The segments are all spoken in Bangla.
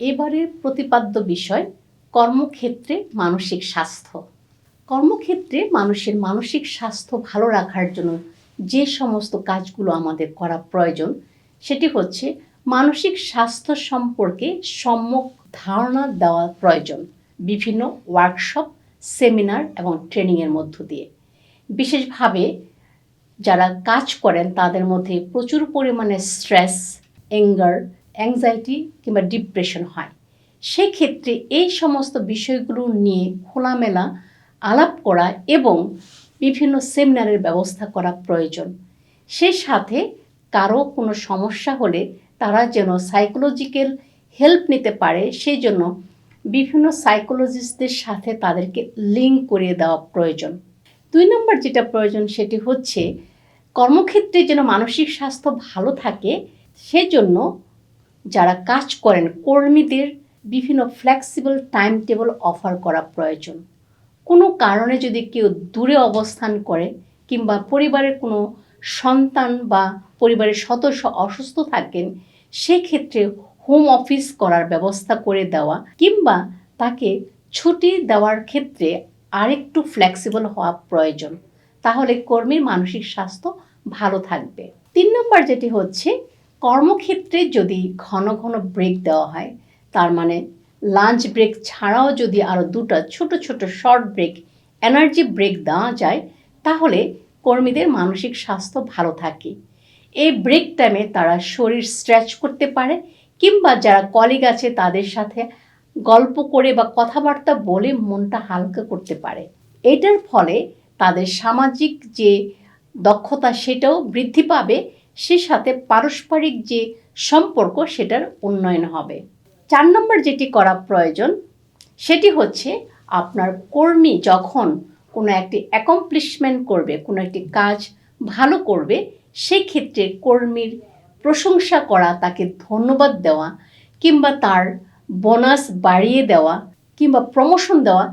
এবারের প্রতিপাদ্য বিষয়, কর্মক্ষেত্রে মানসিক স্বাস্থ্য। কর্মক্ষেত্রে মানুষের মানসিক স্বাস্থ্য ভালো রাখার জন্য যে সমস্ত কাজগুলো আমাদের করা প্রয়োজন, সেটি হচ্ছে মানসিক স্বাস্থ্য সম্পর্কে সম্যক ধারণা দেওয়া প্রয়োজন বিভিন্ন ওয়ার্কশপ সেমিনার এবং ট্রেনিংয়ের মধ্য দিয়ে। বিশেষভাবে যারা কাজ করেন, তাদের মধ্যে প্রচুর পরিমাণে স্ট্রেস অ্যাঙ্গার অ্যাংজাইটি কিংবা ডিপ্রেশন হয়। সেক্ষেত্রে এই সমস্ত বিষয়গুলো নিয়ে খোলামেলা আলাপ করা এবং বিভিন্ন সেমিনারের ব্যবস্থা করা প্রয়োজন। সে সাথে কারও কোনো সমস্যা হলে তারা যেন সাইকোলজিক্যাল হেল্প নিতে পারে, সেই জন্য বিভিন্ন সাইকোলজিস্টদের সাথে তাদেরকে লিঙ্ক করিয়ে দেওয়া প্রয়োজন। দুই নম্বর যেটা প্রয়োজন সেটি হচ্ছে কর্মক্ষেত্রে যেন মানসিক স্বাস্থ্য ভালো থাকে, সেজন্য যারা কাজ করেন, কর্মীদের বিভিন্ন ফ্লেক্সিবল টাইম টেবল অফার করা প্রয়োজন। কোনো কারণে যদি কেউ দূরে অবস্থান করে কিংবা পরিবারের কোনো সন্তান বা পরিবারের সদস্য অসুস্থ থাকেন, সেক্ষেত্রে হোম অফিস করার ব্যবস্থা করে দেওয়া কিংবা তাকে ছুটি দেওয়ার ক্ষেত্রে আরেকটু ফ্লেক্সিবল হওয়া প্রয়োজন। তাহলে কর্মীর মানসিক স্বাস্থ্য ভালো থাকবে। তিন নম্বর যেটি হচ্ছে কর্মক্ষেত্রে যদি ঘন ঘন ব্রেক দেওয়া হয়, তার মানে লাঞ্চ ব্রেক ছাড়াও যদি আরও দুটো ছোট ছোট শর্ট ব্রেক এনার্জি ব্রেক দেওয়া যায়, তাহলে কর্মীদের মানসিক স্বাস্থ্য ভালো থাকে। এই ব্রেক টাইমে তারা শরীর স্ট্রেচ করতে পারে কিংবা যারা কলিগ আছে তাদের সাথে গল্প করে বা কথাবার্তা বলে মনটা হালকা করতে পারে। এটার ফলে তাদের সামাজিক যে দক্ষতা সেটাও বৃদ্ধি পাবে সে সাথে পারস্পরিক যে সম্পর্ক, সেটার উন্নয়ন হবে। চার নম্বর যেটি করা প্রয়োজন, সেটি হচ্ছে আপনার কর্মী যখন কোনো একটি অ্যাকমপ্লিশমেন্ট করবে, কোনো একটি কাজ ভালো করবে, সেক্ষেত্রে কর্মীর প্রশংসা করা, তাকে ধন্যবাদ দেওয়া, কিংবা তার বোনাস বাড়িয়ে দেওয়া, কিংবা প্রমোশন দেওয়া,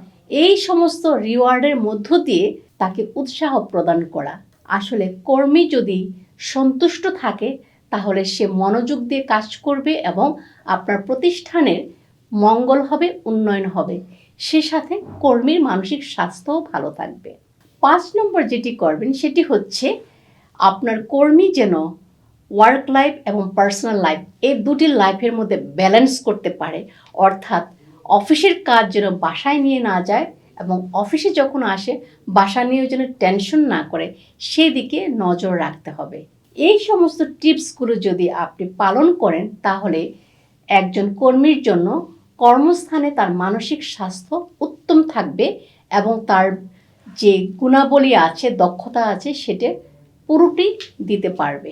এই সমস্ত রিওয়ার্ডের মধ্য দিয়ে তাকে উৎসাহ প্রদান করা। আসলে কর্মী যদি সন্তুষ্ট থাকে, তাহলে সে মনোযোগ দিয়ে কাজ করবে এবং আপনার প্রতিষ্ঠানের মঙ্গল হবে, উন্নয়ন হবে। সে সাথে কর্মীর মানসিক স্বাস্থ্যও ভালো থাকবে। পাঁচ নম্বর যেটি করবেন, সেটি হচ্ছে আপনার কর্মী যেন ওয়ার্ক লাইফ এবং পার্সোনাল লাইফ এই দুটি লাইফের মধ্যে ব্যালেন্স করতে পারে। অর্থাৎ অফিসের কাজ যেন বাসায় নিয়ে না যায় এবং অফিসে যখন আসে বাসা নিয়েও যেন টেনশন না করে সেদিকে নজর রাখতে হবে। এই সমস্ত টিপসগুলো যদি আপনি পালন করেন, তাহলে একজন কর্মীর জন্য কর্মস্থানে তার মানসিক স্বাস্থ্য উত্তম থাকবে এবং তার যে গুণাবলী আছে, দক্ষতা আছে, সেটা পুরোটি দিতে পারবে।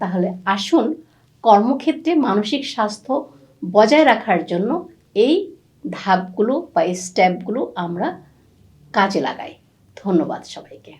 তাহলে আসুন কর্মক্ষেত্রে মানসিক স্বাস্থ্য বজায় রাখার জন্য এই ধাপগুলো বা স্টেপগুলো আমরা কাজে লাগাই। ধন্যবাদ সবাইকে।